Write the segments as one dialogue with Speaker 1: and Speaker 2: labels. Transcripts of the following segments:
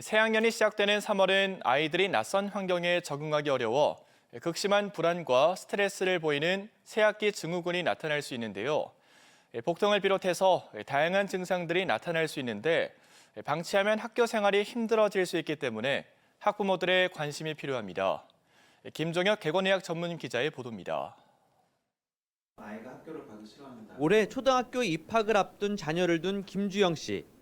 Speaker 1: 새학년이 시작되는 3월은 아이들이 낯선 환경에 적응하기 어려워 극심한 불안과 스트레스를 보이는 새학기 증후군이 나타날 수 있는데요. 복통을 비롯해서 다양한 증상들이 나타날 수 있는데 방치하면 학교 생활이 힘들어질 수 있기 때문에 학부모들의 관심이 필요합니다. 김종혁 개건의학 전문 기자의 보도입니다.
Speaker 2: 아이가 학교를 가기 싫어합니다.
Speaker 3: 올해 초등학교 입학을 앞둔 자녀를 둔 김주영 씨.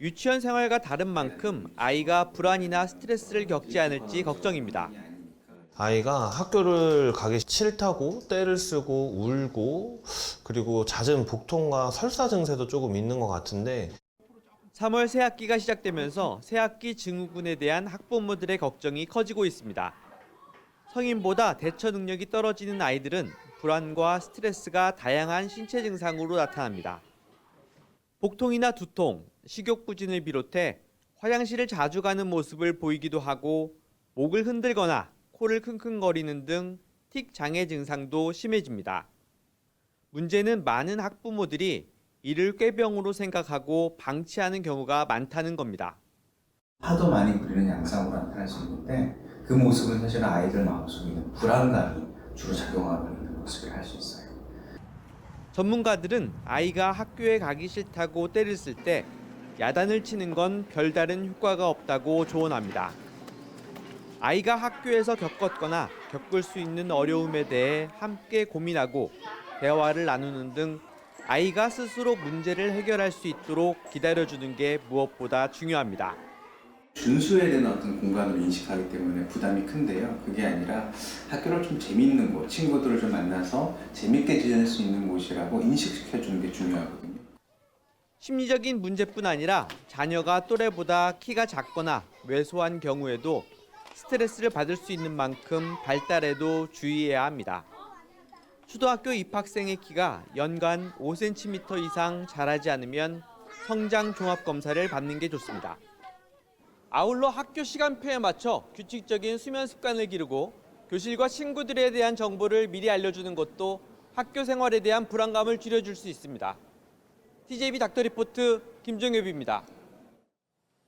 Speaker 3: 유치원 생활과 다른 만큼 아이가 불안이나 스트레스를 겪지 않을지 걱정입니다.
Speaker 4: 아이가 학교를 가기 싫다고 떼를 쓰고 울고 그리고 잦은 복통과 설사 증세도 조금 있는 것 같은데
Speaker 3: 3월 새 학기가 시작되면서 새 학기 증후군에 대한 학부모들의 걱정이 커지고 있습니다. 성인보다 대처 능력이 떨어지는 아이들은 불안과 스트레스가 다양한 신체 증상으로 나타납니다. 복통이나 두통, 식욕부진을 비롯해 화장실을 자주 가는 모습을 보이기도 하고 목을 흔들거나 코를 킁킁거리는 등 틱 장애 증상도 심해집니다. 문제는 많은 학부모들이 이를 꾀병으로 생각하고 방치하는 경우가 많다는 겁니다.
Speaker 2: 하도 많이 부리는 양상으로 나타날 수 있는데 그 모습은 사실 아이들 마음속에 있는 불안감이 주로 작용하고 있는 모습을 알 수 있어요.
Speaker 3: 전문가들은 아이가 학교에 가기 싫다고 때를 쓸때 야단을 치는 건 별다른 효과가 없다고 조언합니다. 아이가 학교에서 겪었거나 겪을 수 있는 어려움에 대해 함께 고민하고 대화를 나누는 등 아이가 스스로 문제를 해결할 수 있도록 기다려주는 게 무엇보다 중요합니다.
Speaker 2: 준수해야 되는 어떤 공간으로 인식하기 때문에 부담이 큰데요. 그게 아니라 학교를 좀 재미있는 곳, 친구들을 좀 만나서 재밌게 지낼 수 있는 곳이라고 인식시켜 주는 게 중요하거든요.
Speaker 3: 심리적인 문제뿐 아니라 자녀가 또래보다 키가 작거나 왜소한 경우에도 스트레스를 받을 수 있는 만큼 발달에도 주의해야 합니다. 초등학교 입학생의 키가 연간 5cm 이상 자라지 않으면 성장 종합 검사를 받는 게 좋습니다. 아울러 학교 시간표에 맞춰 규칙적인 수면 습관을 기르고 교실과 친구들에 대한 정보를 미리 알려주는 것도 학교 생활에 대한 불안감을 줄여줄 수 있습니다. TJB 닥터 리포트 김종엽입니다.